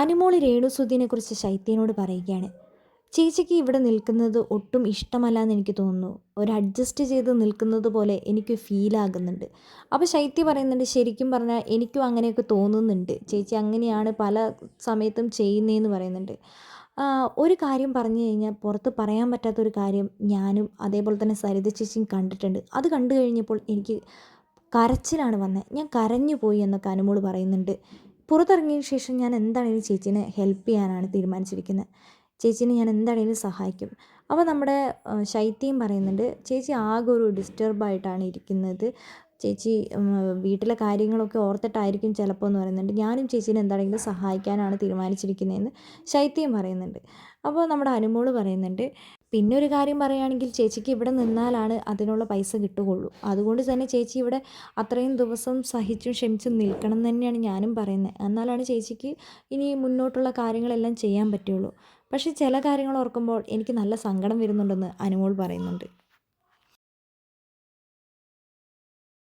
അനുമോൾ രേണുസുദ്ദീനെ കുറിച്ച് ശൈത്യനോട് പറയുകയാണ്. ചേച്ചിക്ക് ഇവിടെ നിൽക്കുന്നത് ഒട്ടും ഇഷ്ടമല്ല എന്ന് എനിക്ക് തോന്നുന്നു. ഒരു അഡ്ജസ്റ്റ് ചെയ്ത് നിൽക്കുന്നത് പോലെ എനിക്ക് ഫീൽ ആകുന്നുണ്ട് അപ്പോൾ ശൈത്യ പറയുന്നുണ്ട് ശരിക്കും പറഞ്ഞാൽ എനിക്കും അങ്ങനെയൊക്കെ തോന്നുന്നുണ്ട്. ചേച്ചി അങ്ങനെയാണ് പല സമയത്തും ചെയ്യുന്നതെന്ന് പറയുന്നുണ്ട്. ഒരു കാര്യം പറഞ്ഞു കഴിഞ്ഞാൽ പുറത്ത് പറയാൻ പറ്റാത്തൊരു കാര്യം ഞാനും അതേപോലെ തന്നെ സരിത ചേച്ചിയും കണ്ടിട്ടുണ്ട്. അത് കണ്ടു കഴിഞ്ഞപ്പോൾ എനിക്ക് കരച്ചിലാണ് വന്നത് ഞാൻ കരഞ്ഞു പോയി എന്നൊക്കെ അനുമോൾ പറയുന്നുണ്ട്. പുറത്തിറങ്ങിയതിന് ശേഷം ഞാൻ എന്താണെങ്കിലും ചേച്ചീനെ ഹെൽപ്പ് ചെയ്യാനാണ് തീരുമാനിച്ചിരിക്കുന്നത്? ചേച്ചീനെ ഞാൻ എന്താണെങ്കിലും സഹായിക്കും? അപ്പോൾ നമ്മുടെ ശൈത്യം പറയുന്നുണ്ട് ചേച്ചി ആകെ ഒരു ഡിസ്റ്റർബായിട്ടാണ് ഇരിക്കുന്നത്. ചേച്ചി വീട്ടിലെ കാര്യങ്ങളൊക്കെ ഓർത്തിട്ടായിരിക്കും ചിലപ്പോൾ എന്ന് പറയുന്നുണ്ട്. ഞാനും ചേച്ചീനെ എന്താണെങ്കിലും സഹായിക്കാനാണ് തീരുമാനിച്ചിരിക്കുന്നതെന്ന് ശൈത്യം പറയുന്നുണ്ട്. അപ്പോൾ നമ്മുടെ അനുമോൾ പറയുന്നുണ്ട് പിന്നെ ഒരു കാര്യം പറയുകയാണെങ്കിൽ ചേച്ചിക്ക് ഇവിടെ നിന്നാലാണ് അതിനുള്ള പൈസ കിട്ടുകയുള്ളൂ. അതുകൊണ്ട് തന്നെ ചേച്ചി ഇവിടെ അത്രയും ദിവസം സഹിച്ചും ക്ഷമിച്ചും നിൽക്കണം എന്ന് തന്നെയാണ് ഞാനും പറയുന്നത്. എന്നാലാണ് ചേച്ചിക്ക് ഇനി മുന്നോട്ടുള്ള കാര്യങ്ങളെല്ലാം ചെയ്യാൻ പറ്റുള്ളൂ പക്ഷേ ചില കാര്യങ്ങൾ ഓർക്കുമ്പോൾ എനിക്ക് നല്ല സങ്കടം വരുന്നുണ്ടെന്ന് അനുമോൾ പറയുന്നുണ്ട്.